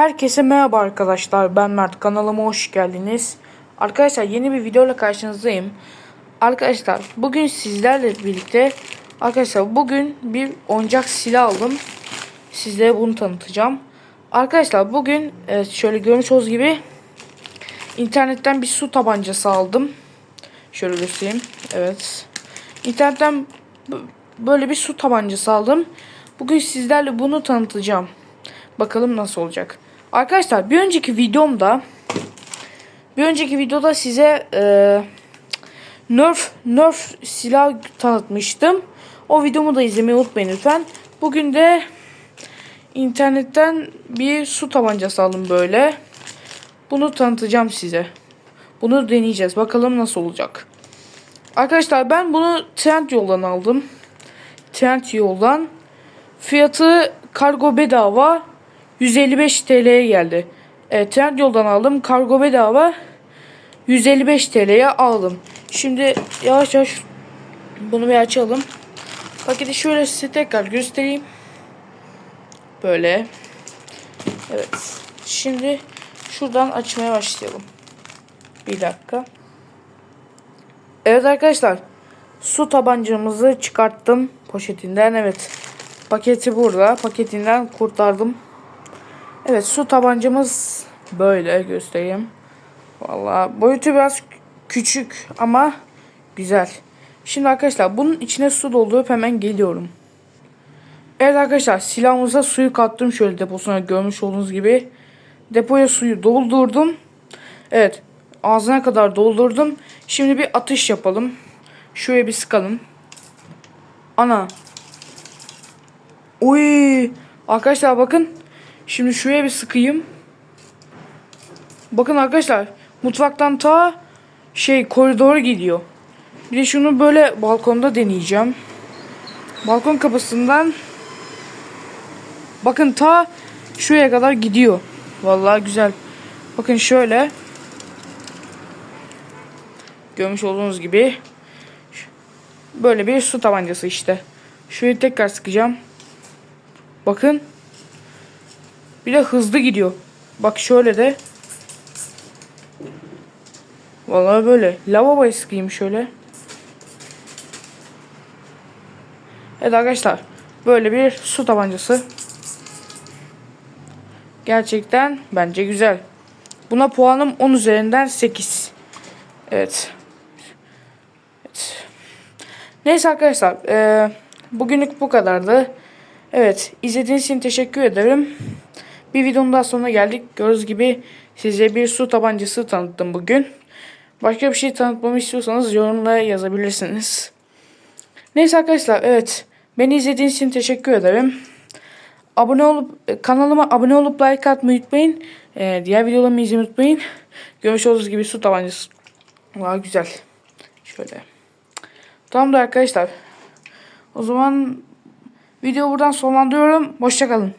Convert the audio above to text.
Herkese merhaba arkadaşlar. Ben Mert. Kanalıma hoş geldiniz. Arkadaşlar yeni bir videoyla karşınızdayım. Arkadaşlar bugün sizlerle birlikte arkadaşlar bugün bir oyuncak silah aldım. Sizlere bunu tanıtacağım. Arkadaşlar bugün evet, şöyle görmüş olduğunuz gibi internetten bir su tabancası aldım. Şöyle göstereyim. Evet. İnternetten böyle bir su tabancası aldım. Bugün sizlerle bunu tanıtacağım. Bakalım nasıl olacak. Arkadaşlar bir önceki videomda bir önceki videoda size e, Nerf Nerf silah tanıtmıştım. O videomu da izlemeyi unutmayın lütfen. Bugün de internetten bir su tabancası aldım böyle. Bunu tanıtacağım size. Bunu deneyeceğiz. Bakalım nasıl olacak. Arkadaşlar ben bunu Trend yoldan aldım. Trend yoldan. Fiyatı kargo bedava 155 TL'ye geldi. Evet, Trend yoldan aldım. Kargo bedava 155 TL'ye aldım. Şimdi yavaş yavaş bunu bir açalım. Paketi şöyle size tekrar göstereyim. Böyle. Evet. Şimdi şuradan açmaya başlayalım. Bir dakika. Evet arkadaşlar. Su tabancamızı çıkarttım poşetinden. Evet. Paketi burada. Paketinden kurtardım. Evet su tabancamız böyle göstereyim. Vallahi boyutu biraz küçük ama güzel. Şimdi arkadaşlar bunun içine su doldurup hemen geliyorum. Evet arkadaşlar silahımıza suyu kattım şöyle deposuna görmüş olduğunuz gibi. Depoya suyu doldurdum. Evet ağzına kadar doldurdum. Şimdi bir atış yapalım. Şuraya bir sıkalım. Ana. Uy. Arkadaşlar bakın. Şimdi şuraya bir sıkayım. Bakın arkadaşlar. Mutfaktan ta şey koridora gidiyor. Bir de şunu böyle balkonda deneyeceğim. Balkon kapısından bakın ta şuraya kadar gidiyor. Vallahi güzel. Bakın şöyle. Görmüş olduğunuz gibi böyle bir su tabancası işte. Şurayı tekrar sıkacağım. Bakın. Bir de hızlı gidiyor. Bak şöyle de. Vallahi böyle. Lavaboya sıkayım şöyle. Evet arkadaşlar. Böyle bir su tabancası. Gerçekten bence güzel. Buna puanım 10 üzerinden 8. Evet. evet. Neyse arkadaşlar. eee, bugünlük bu kadardı. Evet. izlediğiniz için teşekkür ederim. Bir videonun daha sonuna geldik. Gördüğünüz gibi size bir su tabancası tanıttım bugün. Başka bir şey tanıtmamı istiyorsanız yorumlara yazabilirsiniz. Neyse arkadaşlar evet. Beni izlediğiniz için teşekkür ederim. Abone olup kanalıma abone olup like atmayı unutmayın. Ee, diğer videolarımı izlemeyi unutmayın. Görmüş olduğunuz gibi su tabancası. Vay güzel. Şöyle. Tamamdır arkadaşlar. O zaman video buradan sonlandırıyorum. Hoşçakalın.